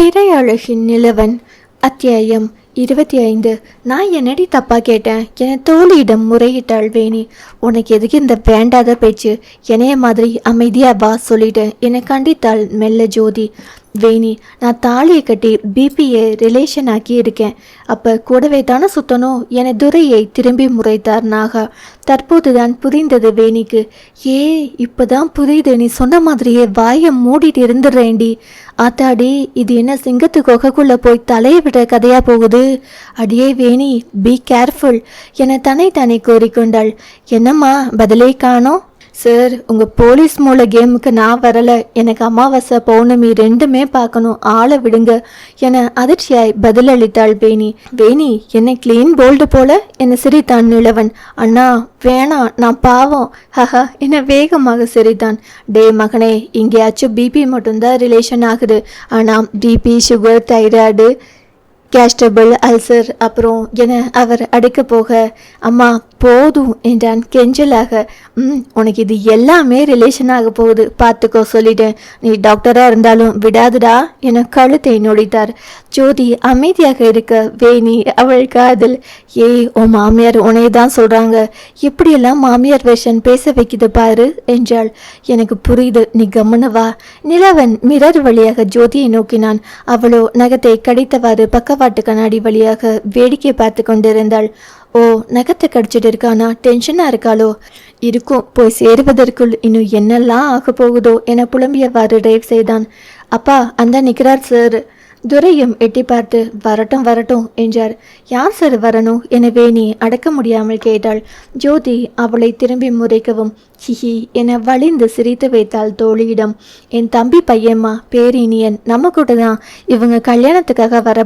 பிறை அழகின் நிலவன் அத்தியாயம் இருபத்தி ஐந்து நான் என்னடி தப்பா கேட்டேன். என தோழியிடம் முறையிட்டாள் வேணி. உனக்கு எதுக்கு இந்த வேண்டாத பேச்சு? என்னைய மாதிரி அமைதியா வா சொல்லிட்டேன். என கண்டித்தாள் மெல்ல ஜோதி. வேணி நான் தாலியை கட்டி பிபியை ரிலேஷன் ஆக்கி இருக்கேன். அப்போ கூடவே தானே சுத்தணும்? என துரையை திரும்பி முறைத்தார் நாகா. தற்போதுதான் புரிந்தது வேணிக்கு. ஏ இப்போதான் புரியுது. நீ சொன்ன மாதிரியே வாயை மூடிட்டு இருந்துடுறேன்டி. ஆத்தாடி இது என்ன சிங்கத்து கொகைக்குள்ளே போய் தலையை விட கதையாக போகுது? அடியே வேணி பி கேர்ஃபுல் என தன்னை தானே கோரிக்கொண்டாள். என்னம்மா பதிலே காணோம்? சார் உங்கள் போலீஸ் மூல கேமுக்கு நான் வரலை. எனக்கு அமாவாசை பௌர்ணமி ரெண்டுமே பார்க்கணும். ஆளை விடுங்க. என அதிர்ச்சியாய் பதிலளித்தாள் வேணி. வேணி என்னை கிளீன் போல்டு போல என்னை சிரித்தான் நிலவன். அண்ணா வேணாம் நான் பாவம். ஹஹா என வேகமாக சிரித்தான். டே மகனே எங்கேயாச்சும் பிபி மட்டும்தான் ரிலேஷன் ஆகுது. ஆனால் பிபி சுகர் தைராய்டு கேஸ்டபிள் அல்சர் அப்புறம் என அவர் அடிக்க போக அம்மா போதும் என்றான் கெஞ்சலாக. ம் உனக்கு இது எல்லாமே ரிலேஷன் ஆக போகுது. பார்த்துக்கோ சொல்லிட்டேன். நீ டாக்டராக இருந்தாலும் விடாதுடா என கழுத்தை நொடித்தார். ஜோதி அமைதியாக இருக்க வேணி அவள் காதல். ஏய் உன் மாமியார் உன்னைய தான் சொல்கிறாங்க எப்படியெல்லாம் மாமியார் வேஷன் பேச வைக்குது பாரு என்றாள். எனக்கு புரியுது. நீ கம்முனவா நிலவன் மிரர் வழியாக ஜோதியை நோக்கினான். அவளோ நகத்தை கடித்தவாறு பக்கவாட்டு கண்ணாடி வழியாக வேடிக்கை பார்த்து கொண்டிருந்தாள். ஓ நகத்தை கடிச்சிட்டு இருக்கானா? டென்ஷனாக இருக்காளோ? இருக்கும். போய் சேருவதற்குள் இன்னும் என்னெல்லாம் ஆக போகுதோ? என புலம்பியவாறு டிரைவ் செய்தான். அப்பா அந்த நிற்கிறார் சார் துரையும் எட்டி பார்த்து வரட்டும் வரட்டும் என்றார். யார் சார் வரணும்? என வேணி அடக்க முடியாமல் கேட்டாள். ஜோதி அவளை திரும்பி முறைக்கவும் ஹிஹி என வழிந்து சிரித்து வைத்தாள் தோழியிடம். என் தம்பி பையம்மா பேரினியன் நம்ம கூட தான் இவங்க கல்யாணத்துக்காக வர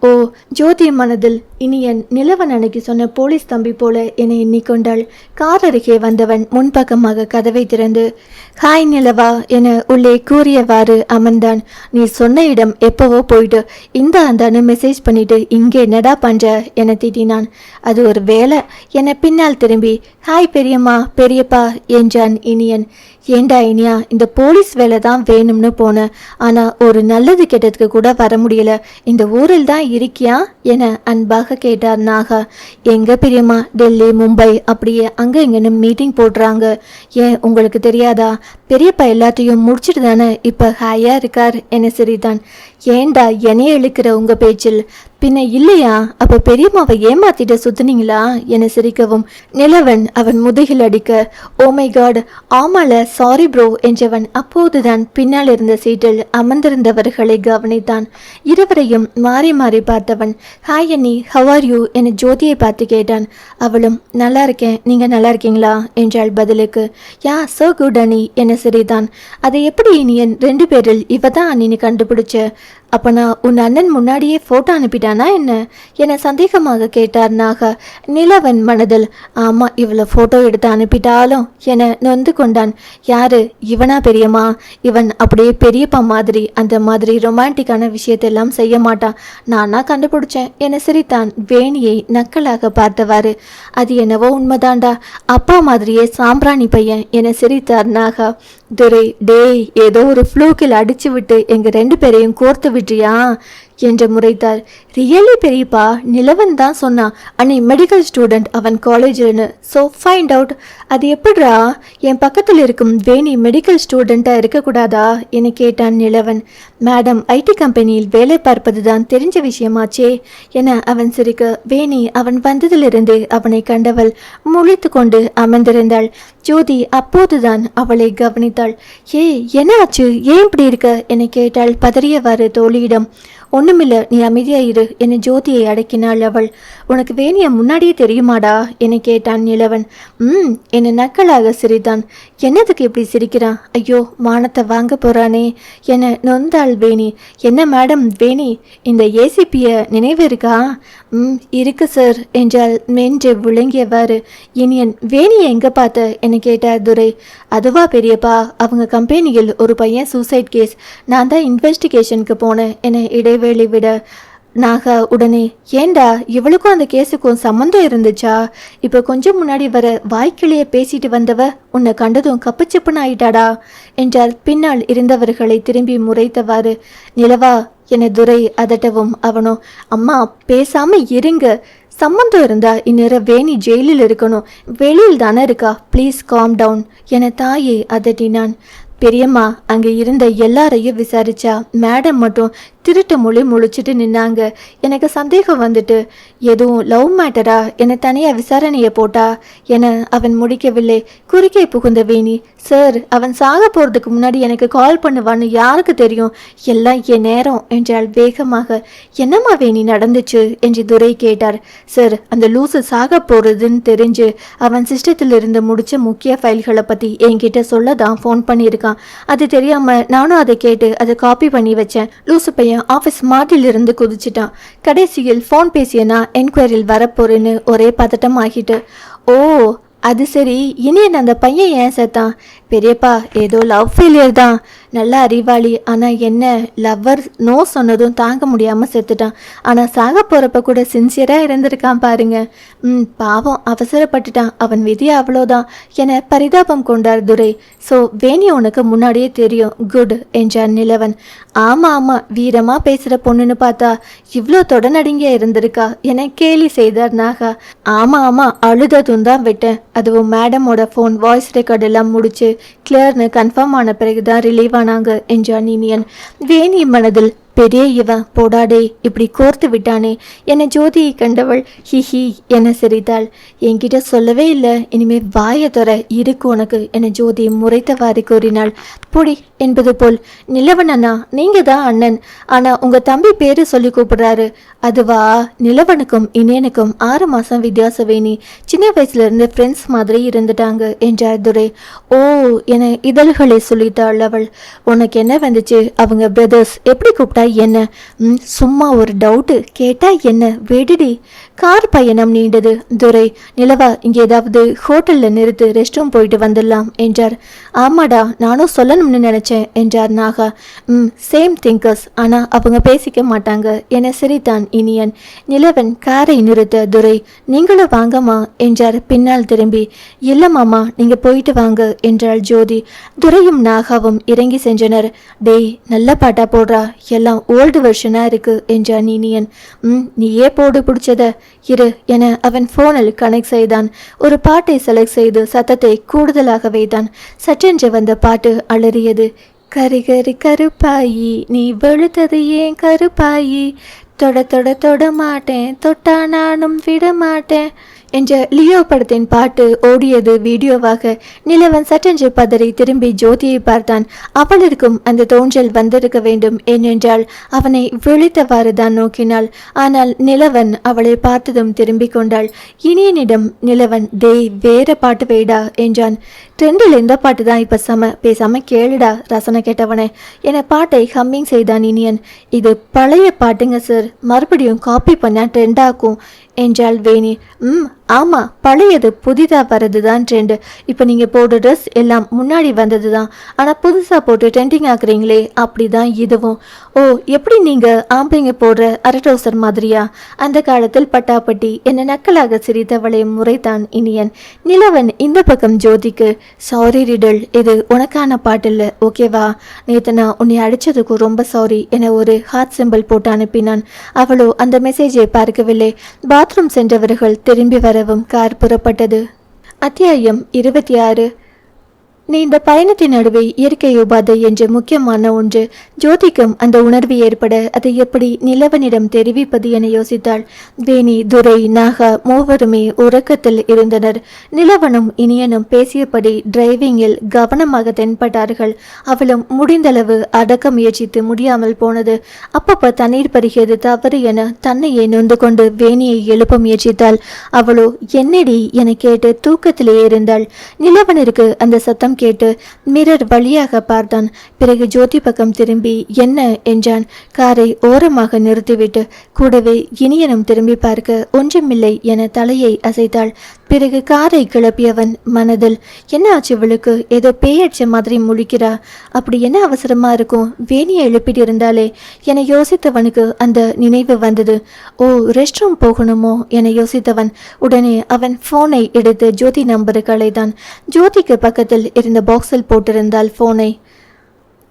ஓ ஜோதி மனதில் இனியன் நிலவன் அன்னைக்கு சொன்ன போலீஸ் தம்பி போல என எண்ணிக்கொண்டாள் கார் அருகே வந்தவன் முன்பக்கமாக கதவை திறந்து ஹாய் நிலவா என உள்ளே கூறியவாறு அமர்ந்தான். நீ சொன்ன இடம் எப்பவோ போயிட்டு இந்த அந்தான்னு மெசேஜ் பண்ணிட்டு இங்கே என்னடா பண்ற? என திட்டினான். அது ஒரு வேலை என பின்னால் திரும்பி ஹாய் பெரியம்மா பெரியப்பா என்றான் இனியன் ஏண்டா இனியா இந்த போலீஸ் வேலை தான் வேணும்னு போனேன் ஆனால் ஒரு நல்லது கெட்டதுக்கு கூட வர முடியல. இந்த ஊரில் தான் இருக்கியா? என அன்பாக கேட்டார் நாகா. எங்க பெரியம்மா டெல்லி மும்பை அப்படியே அங்க இங்கேன்னு மீட்டிங் போடுறாங்க. ஏன் உங்களுக்கு தெரியாதா? பெரியப்பா எல்லாத்தையும் முடிச்சிட்டு தானே இப்போ ஹாயாக இருக்கார் என சிரித்தான் ஏண்டா என்னைய இழுக்கிற உங்கள் பேச்சில்? பின்ன இல்லையா? அப்போ பெரியம்மாவை ஏமாத்திட்டு சுத்துனீங்களா? என சிரிக்கவும். நிலவன் அவன் முதுகில் அடிக்க oh ஓமை காட் ஆமால சாரி ப்ரோ என்றவன் அப்போதுதான் பின்னால் இருந்த சீட்டில் அமர்ந்திருந்தவர்களை கவனித்தான். இருவரையும் மாறி மாறி பார்த்தவன் ஹாய் அண்ணி ஹவ் ஆர் யூ என ஜோதியை பார்த்து கேட்டான். அவளும் நல்லா இருக்கேன் நீங்கள் நல்லா இருக்கீங்களா? என்றாள் பதிலுக்கு. யா சோ குட் அனி என சிரித்தான். அதை எப்படி இனியன் ரெண்டு பேரில் இவ தான் அண்ணின்னு கண்டுபிடிச்ச? அப்போ நான் உன் அண்ணன் முன்னாடியே ஃபோட்டோ அனுப்பிட்டானா என்ன? என சந்தேகமாக கேட்டார் நாகா. நிலவன் மனதில் ஆமாம் இவளை ஃபோட்டோ எடுத்து அனுப்பிட்டாலும் என நொந்து கொண்டான். யாரு? இவனா பெரியம்மா? இவன் அப்படியே பெரியப்பா மாதிரி அந்த மாதிரி ரொமான்டிக்கான விஷயத்தெல்லாம் செய்ய மாட்டான். நானா கண்டுபிடிச்சேன் என சிரித்தான். வேணியை நக்கலாக பார்த்தவாறு. அது என்னவோ உண்மைதான்டா அப்பா மாதிரியே சாம்பிராணி பையன் என சிரித்தார் நாகா. துரை டேய் ஏதோ ஒரு ஃப்ளூக்கில் அடிச்சு விட்டு எங்க ரெண்டு பேரையும் கோர்த்து விட்றியா என்று முறைத்தார். ரியலி பெரியப்பா நிலவன் தான் சொன்னான். அன்னை மெடிக்கல் ஸ்டூடெண்ட் அவன் காலேஜ்னு ஸோ ஃபைண்ட் அவுட் அது எப்படிரா என் பக்கத்தில் இருக்கும் வேணி மெடிக்கல் ஸ்டூடெண்ட்டாக இருக்கக்கூடாதா? என கேட்டான் நிலவன். மேடம் ஐடி கம்பெனியில் வேலை பார்ப்பது தான் தெரிஞ்ச விஷயமாச்சே என அவன் சிரிக்க. வேணி அவன் வந்ததிலிருந்து அவனை கண்டவள் முழித்து கொண்டு அமர்ந்திருந்தாள். ஜோதி அப்போதுதான் அவளை கவனித்தாள். ஏ என்ன ஆச்சு? ஏன் இப்படி இருக்க? என கேட்டாள் பதறியவாறு தோழியிடம். ஒண்ணுமில்ல நீ அமைதியாக இரு. என்னை ஜோதியை அடக்கினாள் அவள். உனக்கு வேணிய முன்னாடியே தெரியுமாடா? என்னை கேட்டான் நிலவன். ம் என்னை நக்கலாக சிரித்தான். என்னதுக்கு இப்படி சிரிக்கிறான்? ஐயோ மானத்தை வாங்க போறானே. என்னை நொந்தாள் வேணி. என்ன மேடம் வேணி? இந்த ஏசிபிய நினைவு இருக்கா? ம் இருக்கு சார் என்றால் மென்று விளங்கியவாறு. இனியன் வேணியை எங்க பார்த்த? என்னை கேட்டார் துரை. அதுவா பெரியப்பா அவங்க கம்பெனியில் ஒரு பையன் சூசைட் கேஸ். நான் தான் இன்வெஸ்டிகேஷனுக்கு போனேன். என இடைவேளை விட நாகா உடனே ஏண்டா இவளுக்கும் அந்த கேஸுக்கும் சம்மந்தம் இருந்துச்சா? இப்போ கொஞ்சம் முன்னாடி வர வாய்க்கிளிய பேசிட்டு வந்தவ உன்னை கண்டதும் கப்புச்சப்புன்னு ஆயிட்டாடா? என்றால் பின்னால் இருந்தவர்களை திரும்பி முறைத்தவாறு நிலவா என துரை அதட்டவும் அவனோ அம்மா பேசாம இருங்க. சம்மந்தம் இருந்தா இந்நேரம் வேணி ஜெயிலில் இருக்கணும். வெளியில் தானே இருக்கா? ப்ளீஸ் காம் டவுன் என தாயை அதட்டினான். பெரியம்மா அங்கே இருந்த எல்லாரையும் விசாரிச்சா மேடம் மட்டும் திருட்டு மொழி முழிச்சிட்டு நின்னாங்க. எனக்கு சந்தேகம் வந்துட்டு எதுவும் லவ் மேட்டரா? என்னை தனியாக விசாரணையை போட்டா? என அவன் முடிக்கவில்லை. குறுக்கே புகுந்த வேணி சார் அவன் சாக போகிறதுக்கு முன்னாடி எனக்கு கால் பண்ணுவான்னு யாருக்கு தெரியும்? எல்லாம் என் நேரம் என்றால் வேகமாக. என்னம்மா வேணி நடந்துச்சு? என்று துரை கேட்டார். சார் அந்த லூசு சாக போகிறதுன்னு தெரிஞ்சு அவன் சிஸ்டத்தில் இருந்து முடிச்ச முக்கிய ஃபைல்களை பற்றி என்கிட்ட சொல்ல தான் ஃபோன் பண்ணியிருக்கான். அது தெரியாமல் நானும் அதை கேட்டு அதை காப்பி பண்ணி வச்சேன். லூசு பையன் ஆஃபீஸ் மாட்டிலிருந்து குதிச்சிட்டான். கடைசியில் ஃபோன் பேசியனா என்கொயரியில் வரப்போறேன்னு ஒரே பதட்டம் ஆகிட்டு. ஓ அது சரி. இனி என்ன அந்த பையன் ஏன் சேர்த்தான்? பெரியப்பா ஏதோ லவ் ஃபெயிலியர் தான். நல்ல அறிவாளி. ஆனால் என்ன லவ்வர் நோ சொன்னதும் தாங்க முடியாமல் செத்துட்டான். ஆனால் சாக போகிறப்ப கூட சின்சியராக இருந்திருக்கான் பாருங்க. ம் பாவம் அவசரப்பட்டுட்டான். அவன் விதி அவ்வளோதான் என பரிதாபம் கொண்டார் துரை. ஸோ வேணி உனக்கு முன்னாடியே தெரியும். குட் என்றான் நிலவன். ஆமாம் ஆமாம் வீரமாக பேசுகிற பொண்ணுன்னு பார்த்தா இவ்வளோ தொடநடுங்கியா இருந்திருக்கா என கேலி செய்தார் நாகா. ஆமாம் ஆமாம் அழுததும் தான் விட்டேன். அதுவும் மேடமோட ஃபோன் வாய்ஸ் ரெக்கார்டெல்லாம் முடிச்சு கிளியர்னு கன்ஃபார்ம் ஆன பிறகு தான் ரிலீவ் ஆனாங்க என்றான் இனியன். வேணி மனதில் பெரிய இவன் போடாடே இப்படி கோர்த்து விட்டானே என்னை ஜோதியை கண்டவள் ஹிஹி என சிரித்தாள். என்கிட்ட சொல்லவே இல்லை இனிமே வாயை தர இருக்கு உனக்கு என ஜோதி முறைத்தவாறு கூறினாள். பொடி என்பது போல் நிலவன் அண்ணா நீங்க தான் அண்ணன்? ஆனா உங்க தம்பி பேரு சொல்லி கூப்பிடுறாரு. அதுவா? நிலவனுக்கும் இனியனுக்கும் ஆறு மாசம் வித்தியாசம் வேணி. சின்ன வயசுல இருந்து ஃப்ரெண்ட்ஸ் மாதிரி இருந்துட்டாங்க என்றார் துரை. ஓ என இதழ்களை சொல்லித்தாள் அவள். உனக்கு என்ன வந்துச்சு? அவங்க பிரதர்ஸ் எப்படி கூப்பிட்டா என்ன? சும்மா ஒரு டவுட்டு கேட்டா என்ன? வெடிடி கார் பயணம் நீண்டது. துரை நிலவா இங்கே ஏதாவது ஹோட்டல்ல நிறுத்து ரெஸ்ட் ரூம் போயிட்டு வந்துடலாம் என்றார். ஆமாடா நானும் சொல்லணும்னு நினைச்சேன் என்றார் நாகா. ம் சேம் திங்கர்ஸ் ஆனா அவங்க பேசிக்க மாட்டாங்க என சிரித்தான் இனியன். நிலவன் காரை நிறுத்த துரை நீங்களும் வாங்கம்மா என்றார். பின்னால் திரும்பி இல்ல மாமா நீங்க போயிட்டு வாங்க என்றாள் ஜோதி. துரையும் நாகாவும் இறங்கி சென்றனர். டேய் நல்ல பாட்டா போடுறா எல்லாம் ஓல்டு வெர்ஷனாக இருக்கு என்றான் இனியன். ம் நீயே போடு பிடிச்சத இரு என அவன் ஃபோனில் கனெக்ட் செய்தான். ஒரு பாட்டை செலக்ட் செய்து சத்தத்தை கூடுதலாக வைத்தான். சற்றென்று வந்த பாட்டு அலறியது. கரி கரி கருப்பாயி நீ வெளுத்தது ஏன் கருப்பாயி? தொட தொட தொட மாட்டேன் தொட்டா நானும் விட மாட்டேன் என்ற லியோ படத்தின் பாட்டு ஓடியது வீடியோவாக நிலவன் சட்டென்று பதறி திரும்பி ஜோதியை பார்த்தான். அவளிற்கும் அந்த தோன்றல் வந்திருக்க வேண்டும் ஏனென்றால் அவனை விழித்தவாறு தான் நோக்கினாள். ஆனால் நிலவன் அவளை பார்த்ததும் திரும்பிக் கொண்டாள். இனியனிடம் நிலவன் டேய் வேற பாட்டு வைடா என்றான். ட்ரெண்டில் இந்த பாட்டு தான் இப்போ செம? பேசாம கேளுடா ரசனை கேட்டவனே என பாட்டை ஹம்மிங் செய்தான் இனியன். இது பழைய பாட்டுங்க சார் மறுபடியும் காப்பி பண்ணால் ட்ரெண்டாக்கும் என்றாள் வேணி. ம் ஆமாம் பழையது புதிதாக வர்றது தான் ட்ரெண்டு இப்போ நீங்கள் போடுற ட்ரெஸ் எல்லாம் முன்னாடி வந்தது தான் ஆனால் புதுசாக போட்டு ட்ரெண்டிங் ஆக்குறீங்களே அப்படி தான் இதுவும். ஓ எப்படி நீங்கள் ஆம்பளைங்க போடுற அரட்டோசர் மாதிரியா? அந்த காலத்தில் பட்டாப்பட்டி என்னை நக்கலாக சிரித்தவளை முறைத்தான் இனியன். நிலவன் இந்த பக்கம் ஜோதிக்கு சாரி ரிடல் இது உனக்கான பாட்டில்ல ஓகேவா நேற்று நான் உன்னை அடித்ததுக்கு ரொம்ப சாரி என ஒரு ஹார்ட் சிம்பிள் போட்டு அனுப்பினான். அவளோ அந்த மெசேஜை பார்க்கவில்லை. பாத்ரூம் சென்றவர்கள் திரும்பி வரவும் கார் புறப்பட்டது. அத்தியாயம் இருபத்தி ஆறு. நீ இந்த பயணத்தின் நடுவே இயற்கை உபாதை என்று முக்கியமான ஒன்று. ஜோதிக்கும் அந்த உணர்வு ஏற்பட அதை எப்படி நிலவனிடம் தெரிவிப்பது என யோசித்தாள். வேணி துரை நாகா மூவருமே உறக்கத்தில் இருந்தனர். நிலவனும் இனியனும் பேசியபடி டிரைவிங்கில் கவனமாக தென்பட்டார்கள். அவளும் முடிந்தளவு அடக்க முயற்சித்து முடியாமல் போனது. அப்பப்ப தண்ணீர் பருகியது தவறு என தன்னையே நொந்து கொண்டு வேணியை எழுப்ப முயற்சித்தாள். அவளோ என்னடி? என கேட்டு தூக்கத்திலேயே இருந்தாள். நிலவனிற்கு அந்த சத்தம் கேட்டு மிரர் வழியாக பார்த்தான். பிறகு ஜோதி பக்கம் திரும்பி என்ன? என்றான். காரை ஓரமாக நிறுத்திவிட்டு கூடவே இனியனும் திரும்பி பார்க்க ஒன்றுமில்லை என தலையை அசைத்தாள். பிறகு காரை கிளப்பியவன் மனதில் என்ன ஆச்சு இவளுக்கு? ஏதோ பேயடிச்ச மாதிரி முழிக்கிறா. அப்படி என்ன அவசரமா இருக்கும்? வேணியை எழுப்பிட்டு இருந்தாலே என யோசித்தவனுக்கு அந்த நினைவு வந்தது. ஓ ரெஸ்ட் ரூம் போகணுமோ? என யோசித்தவன் உடனே அவன் போனை எடுத்து ஜோதி நம்பருக்கு அழைத்தான். ஜோதிக்கு பக்கத்தில் இரு இருந்த பாக்ஸில் போட்டிருந்தால் போனை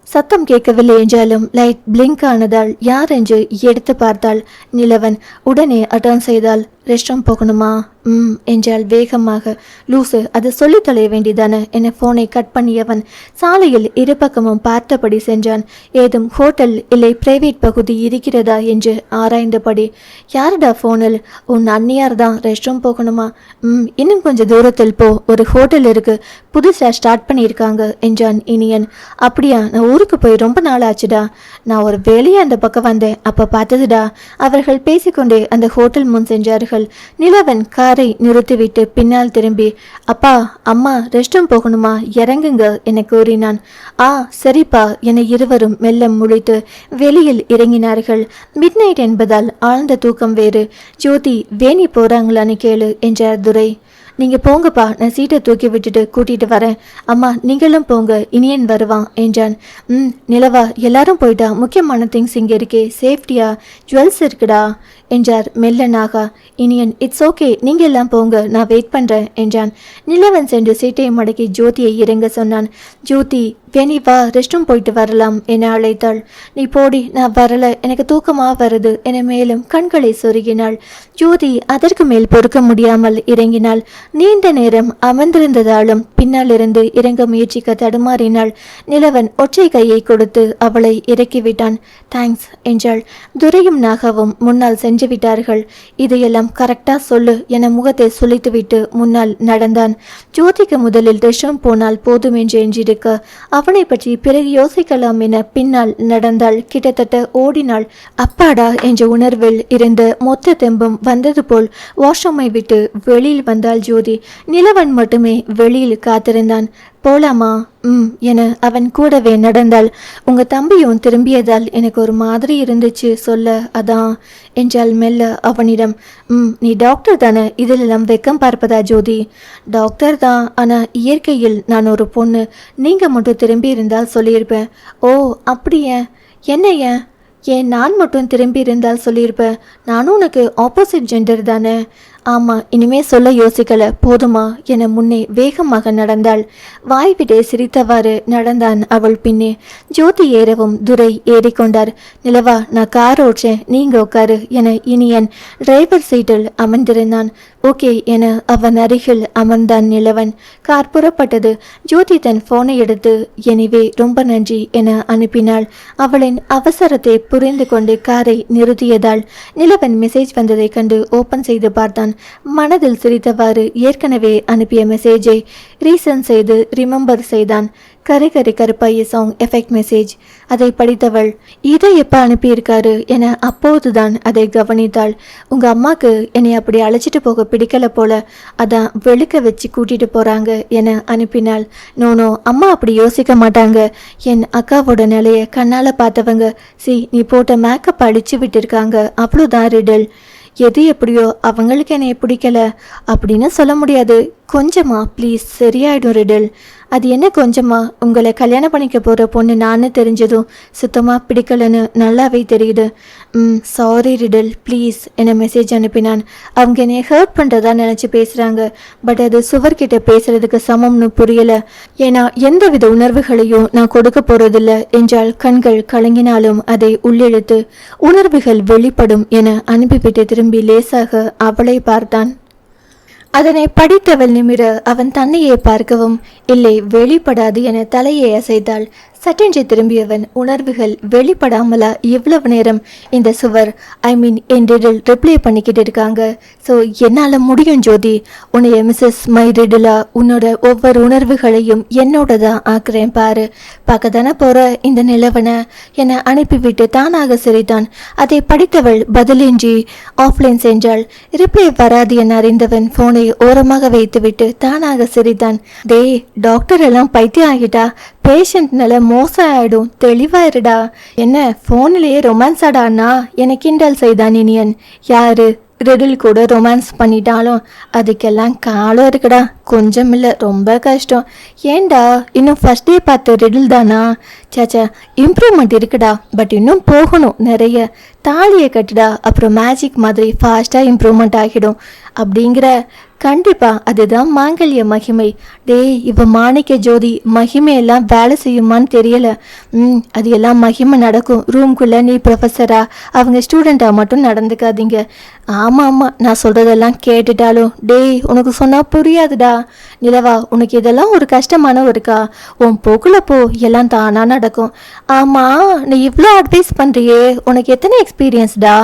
சத்தம் கேட்கவில்லை என்றாலும் லைட் பிளிங்க் ஆனதால் யார் என்று எடுத்து பார்த்தாள் நிலவன். உடனே அட்டன் செய்தால் ரெஸ்ட் ரூம் போகணுமா? ம் என்றால் வேகமாக. லூசு அது சொல்லித் தொலைய வேண்டியதானே? என ஃபோனை கட் பண்ணியவன் சாலையில் இருபக்கமும் பார்த்தபடி சென்றான். ஏதும் ஹோட்டல் இல்லை பிரைவேட் பகுதி இருக்கிறதா என்று ஆராய்ந்தபடி. யாருடா ஃபோனில் உன் அண்ணியார் தான் ரெஸ்ட் ரூம் போகணுமா? ம் இன்னும் கொஞ்சம் தூரத்தில் போ. ஒரு ஹோட்டல் இருக்கு. புதுசாக ஸ்டார்ட் பண்ணியிருக்காங்க என்றான் இனியன். அப்படியா நான் ஊருக்கு போய் ரொம்ப நாள் ஆச்சுடா. நான் ஒரு வேலையை அந்த பக்கம் வந்தேன். அப்போ பார்த்ததுடா. அவர்கள் பேசிக்கொண்டே அந்த ஹோட்டல் முன் சென்றார்கள். நிலவன் காரை நிறுத்திவிட்டு பின்னால் திரும்பி அப்பா அம்மா ரெஸ்ட் ரூம் போகணுமா? இறங்குங்க என கூறினான். ஆ சரிப்பா என இருவரும் மெல்ல முழித்து வெளியில் இறங்கினார்கள். மிட் நைட் என்பதால் ஆழ்ந்த தூக்கம் வேறு. ஜோதி வேணி போறாங்களான்னு கேளு என்றார் துரை. நீங்கள் போங்கப்பா நான் சீட்டை தூக்கி விட்டுட்டு கூட்டிகிட்டு வரேன். அம்மா நீங்களும் போங்க இனியன் வருவான் என்றான். ம் நிலவா எல்லாரும் போயிட்டா முக்கியமான திங்ஸ் இங்கே இருக்கே சேஃப்டியா ஜுவல்ஸ் இருக்குடா என்றார் மெல்ல நாகா. இனியன் இட்ஸ் ஓகே நீங்கள் எல்லாம் போங்க நான் வெயிட் பண்ணுறேன் என்றான். நிலவன் சென்று சீட்டை மடக்கி ஜோதியை இறங்க சொன்னான். ஜோதி வேணி வா ரெஸ்ட் ரூம் போயிட்டு வரலாம் என அழைத்தாள். நீ போடி நான் வரல எனக்கு தூக்கமாக வருது என மேலும் கண்களை சொருகினாள். ஜோதி அதற்கு மேல் பொறுக்க முடியாமல் இறங்கினாள். நீண்ட நேரம் அமர்ந்திருந்ததாலும் பின்னாலிருந்து இறங்க முயற்சிக்க தடுமாறினாள். நிலவன் ஒற்றை கையை கொடுத்து அவளை இறக்கிவிட்டான். தேங்க்ஸ் என்றாள் துரையும் நாகவும் முன்னால் சென்று விட்டார்கள். இதையெல்லாம் கரெக்டா சொல்லு என முகத்தை சுழித்துவிட்டு முன்னால் நடந்தான். ஜோதிக்கு முதலில் ரெஸ்ட் போனால் போதும் என்று எஞ்சிருக்க அவனை பற்றி பிறகு யோசிக்கலாம் என பின்னால் நடந்தாள். கிட்டத்தட்ட ஓடினாள். அப்பாடா என்ற உணர்வில் இருந்த மொத்த தெம்பும் வந்தது போல் வாஷ்ரூமை விட்டு வெளியில் வந்தாள் ஜோதி நிலவன் மட்டுமே வெளியில் காத்திருந்தான். போலாமா? ம் என அவன் கூடவே நடந்தாள். உங்க தம்பியும் திரும்பியதால் எனக்கு ஒரு மாதிரி இருந்துச்சு சொல்ல அதான் என்றால் மெல்ல அவனிடம். ம் நீ டாக்டர் தானே? இதிலெல்லாம் வெக்கம் பார்ப்பதா ஜோதி? டாக்டர் தான் ஆனா இயற்கையில் நான் ஒரு பொண்ணு. நீங்க மட்டும் திரும்பி இருந்தால் சொல்லியிருப்பேன். ஓ அப்படியே? என்ன ஏன்? ஏன் நான் மட்டும் திரும்பி இருந்தால் சொல்லியிருப்பேன்? நானும் உனக்கு ஆப்போசிட் ஜெண்டர் தானே? ஆமாம் இனிமே சொல்ல யோசிக்கல. போதுமா? என முன்னே வேகமாக நடந்தாள். வாய்விட்டே சிரித்தவாறு நடந்தான் அவள் பின்னே. ஜோதி ஏறவும் துரை ஏறிக்கொண்டார். நிலவா நான் கார் ஓட்றேன் நீங்க உட்காரு என இனியன் டிரைவர் சீட்டில் அமர்ந்திருந்தான். ஓகே என அவன் அருகில் அமர்ந்தான் நிலவன். கார் புறப்பட்டது. ஜோதி தன் போனை எடுத்து எனவே ரொம்ப நன்றி என அனுப்பினாள். அவளின் அவசரத்தை புரிந்து கொண்டு காரை நிறுத்தியதால் நிலவன் மெசேஜ் வந்ததைக் கண்டு ஓபன் செய்து பார்த்தான். மனதில் சிரித்தவாறு ஏற்கனவே அனுப்பிய மெசேஜை ரீசன் செய்து ரிமெம்பர் செய்தான். கரை கரை கருப்பாய சாங் எஃபெக்ட் மெசேஜ் அதை படித்தவள் இதை எப்போ அனுப்பியிருக்காரு? என அப்போதுதான் அதை கவனித்தாள். உங்க அம்மாக்கு என்னை அப்படி அழைச்சிட்டு போக பிடிக்கல போல அதான் வெளுக்க வச்சு கூட்டிட்டு போறாங்க என அனுப்பினாள். நோனோ அம்மா அப்படி யோசிக்க மாட்டாங்க. என் அக்காவோட நிலையை கண்ணால பார்த்தவங்க சி நீ போட்ட மேக்கப் அடிச்சு விட்டுருக்காங்க அவ்வளோதான் ரிடல் எது எப்படியோ அவங்களுக்கு என்னை பிடிக்கல அப்படின்னு சொல்ல முடியாது. கொஞ்சமா ப்ளீஸ் சரியாயிடும் ரிடில். அது என்ன கொஞ்சமா? உங்களை கல்யாணம் பண்ணிக்க போகிற பொண்ணு நான் தெரிஞ்சதும் சுத்தமாக பிடிக்கலன்னு நல்லாவே தெரியுது. ம் சாரி ரிடில். ப்ளீஸ் என மெசேஜ் அனுப்பினான். அவங்க என்னை ஹர்ட் பண்ணுறதா நினச்சி பேசுகிறாங்க பட் அது சுவர்கிட்ட பேசுறதுக்கு சமம்னு புரியல. ஏன்னா எந்தவித உணர்வுகளையும் நான் கொடுக்க போகிறதில்ல என்றால் கண்கள் கலங்கினாலும் அதை உள்ளிழுத்து உணர்வுகள் வெளிப்படும் என அனுப்பிவிட்டு திரும்பி லேசாக அவளை பார்த்தான். அதனை படித்தவள் நிமிர அவன் தன்னையே பார்க்கவும் இல்லை வெளிப்படாது என தலையை அசைத்தாள். சட்டென்று திரும்பியவன் உணர்வுகள் வெளிப்படாமலா இவ்வளவு நேரம் இந்த சுவர் ஐ மீன் என் ரிடில் ரிப்ளை பண்ணிக்கிட்டு இருக்காங்க ஸோ என்னால் முடியும் ஜோதி. உன்னைய மிஸ்ஸஸ் மை ரிடிலா உன்னோட ஒவ்வொரு உணர்வுகளையும் என்னோட தான் ஆக்குறேன் பாரு. பார்க்க தானே போகிற இந்த நிலவனை? என்னை அனுப்பிவிட்டு தானாக சிரித்தான். அதை படித்தவள் பதிலின்றி ஆஃப்லைன் சென்றாள் ரிப்ளை வராது என அறிந்தவன் ஃபோனை ஓரமாக வைத்துவிட்டு தானாக சிரித்தான். டேய் டாக்டர் எல்லாம் பைத்தியம் ஆகிட்டா? பேஷண்ட்னால மோசம் ஆயிடும் தெளிவாயிருடா. என்ன ஃபோன்லேயே ரொமான்ஸ் ஆடானா? என கிண்டல் செய்தான் இனியன் யாரு? ரிடில் கூட ரொமான்ஸ் பண்ணிட்டாலும் அதுக்கெல்லாம் காலம் இருக்குடா. கொஞ்சம் இல்லை ரொம்ப கஷ்டம். ஏண்டா இன்னும் ஃபர்ஸ்ட் டே பார்த்த ரிடில் தானா? சேச்சா இம்ப்ரூவ்மெண்ட் இருக்குடா. பட் இன்னும் போகணும் நிறைய. தாலியை கட்டுடா. அப்புறம் மேஜிக் மாதிரி ஃபாஸ்ட்டாக இம்ப்ரூவ்மெண்ட் ஆகிடும். அப்படிங்கிற கண்டிப்பா அதுதான் மாங்கல்ய மகிமை. டேய் இப்போ மாணிக்க ஜோதி மகிமையெல்லாம் வேலை செய்யுமான்னு தெரியல. ம் அது எல்லாம் மகிமை நடக்கும். ரூம்குள்ள நீ ப்ரொஃபஸரா அவங்க ஸ்டூடெண்டா மட்டும் நடந்துக்காதீங்க. ஆமா ஆமா நான் சொல்றதெல்லாம் கேட்டுட்டாலும் டேய் உனக்கு சொன்னா புரியாதுடா. நிலவா உனக்கு இதெல்லாம் ஒரு கஷ்டமான இருக்கா உன் போக்குல போ எல்லாம் தானா நடக்கும். ஆமா நீ இவ்வளோ அட்வைஸ் பண்றியே உனக்கு எத்தனை எக்ஸ்பீரியன்ஸ்டா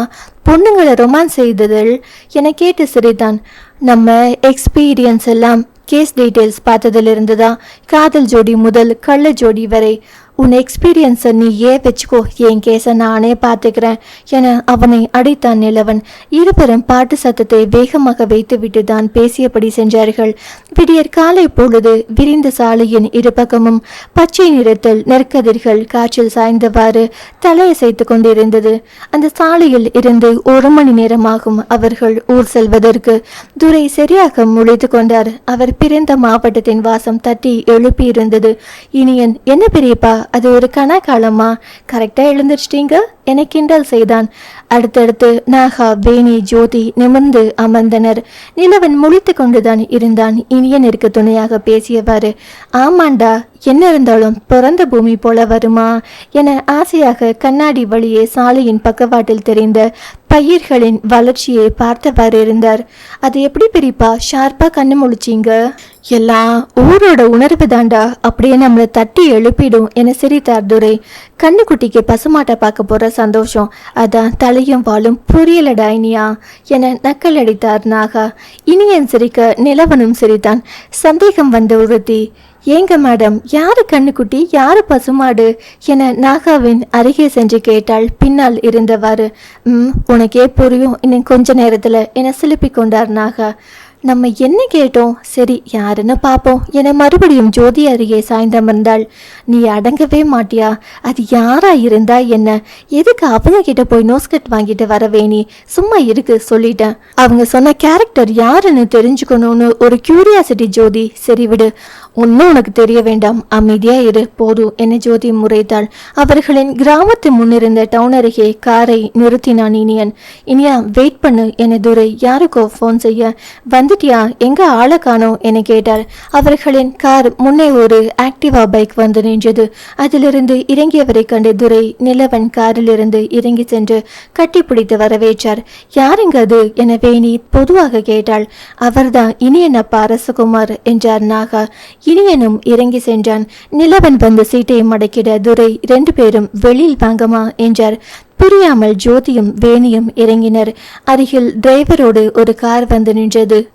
பொண்ணுங்களை ரொமான்ஸ் செய்ததில் என கேட்டு சிரித்தான். நம்ம எக்ஸ்பீரியன்ஸ் எல்லாம் கேஸ் டீட்டெயில்ஸ் பார்த்ததுலேருந்து தான் காதல் ஜோடி முதல் கள்ள ஜோடி வரை உன் எக்ஸ்பீரியன்ஸை நீ ஏன் வச்சுக்கோ. என் கேஸை நானே பார்த்துக்கிறேன் என அவனை அடித்தான் நிலவன். இருவரும் பாட்டு சத்தத்தை வேகமாக வைத்துவிட்டு தான் பேசியபடி சென்றார்கள். விடியற் காலை பொழுது விரிந்த சாலையின் இருபக்கமும் பச்சை நிறத்தில் நெற்கதிர்கள் காற்றில் சாய்ந்தவாறு தலையசைத்து கொண்டிருந்தது. அந்த சாலையில் இருந்து ஒரு மணி நேரமாகும் அவர்கள் ஊர் செல்வதற்கு. துரை சரியாக முளைத்து கொண்டார். அவர் பிறந்த மாவட்டத்தின் வாசம் தட்டி எழுப்பியிருந்தது. இனியன் என்ன பெரியப்பா? அது ஒரு கணக்காலமா கரெக்டா எழுந்திரிச்சிட்டீங்க? என கிண்டல் செய்தான். அடுத்தடுத்து நாகா வேணி ஜோதி நிமிர்ந்து அமர்ந்தனர். நிலவன் முழித்து கொண்டுதான் இருந்தான். இனியனிற்கு துணையாக பேசியவாறு ஆமாண்டா என்ன இருந்தாலும் பிறந்த பூமி போல வருமா? என ஆசையாக கண்ணாடி வழியே சாலையின் பக்கவாட்டில் தெரிந்த பயிர்களின் வளர்ச்சியை பார்த்தவாறு இருந்தார். அது எப்படி பெரியப்பா ஷார்ப்பா கண்ணு முழிச்சீங்க. எல்லாம் ஊரோட உணர்வு தாண்டா. அப்படியே நம்மளை தட்டி எழுப்பிடும் என சிரித்தார் துரை. கண்ணுக்குட்டிக்கு பசுமாட்டை பார்க்க போற சந்தோஷம். அதான் தலையும் வாழும் புரியலடா இனியா என நக்கல் அடித்தார் நாகா. இனியன் சிரிக்க நிலவனும் சிரித்தான். சந்தேகம் வந்த உறுதி ஏங்க மேடம் யாரு கண்ணுக்குட்டி யாரு பசுமாடு? என நாகாவின் அருகே சென்று கேட்டாள். பின்னால் இருந்தவாறு ம் உனக்கே புரியும். இன்னும் கொஞ்ச நேரத்துல என சிலுப்பிக் கொண்டார் நாகா. நம்ம என்ன கேட்டோம்? சரி யாருன்னு பார்ப்போம் என மறுபடியும் ஜோதி அருகே சாய்ந்தமர்ந்தாள் நீ அடங்கவே மாட்டியா? அது யாரா இருந்தா என்ன? எதுக்கு அவங்க கிட்ட போய் நோஸ்கட் வாங்கிட்டு வரவே நீ? சும்மா இருக்கு சொல்லிட்டேன். அவங்க சொன்ன கேரக்டர் யாருன்னு தெரிஞ்சுக்கணும்னு ஒரு கியூரியாசிட்டி ஜோதி. சரி விடு. ஒன்றும் உனக்கு தெரிய வேண்டாம். அமைதியா இரு. போதும் என ஜோதி முறைத்தாள். அவர்களின் கிராமத்து முன்னிருந்த டவுன் அருகே காரை நிறுத்தினான் இனியன். இனியா வெயிட் பண்ணு. என துரை யாருக்கோ ஃபோன் செய்ய வந்து வந்துட்டியா எங்க ஆளை காணோம்? என கேட்டார் அவர்களின் கார் முன்னே ஒரு ஆக்டிவா பைக் வந்து நின்றது. அதிலிருந்து இறங்கியவரை கண்டு துரை நிலவன் காரிலிருந்து இறங்கி சென்று கட்டிப்பிடித்து வரவேற்றார். யாருங்க அது? என வேணி பொதுவாக கேட்டாள். அவர்தான் இனியன் அப்பா அரசகுமார் என்றார் நாகா. இனியனும் இறங்கி சென்றான். நிலவன் வந்து சீட்டை மடக்கிட துரை ரெண்டு பேரும் வெளியில் வாங்கமா என்றார். புரியாமல் ஜோதியும் வேணியும் இறங்கினர். அருகில் டிரைவரோடு ஒரு கார் வந்து நின்றது.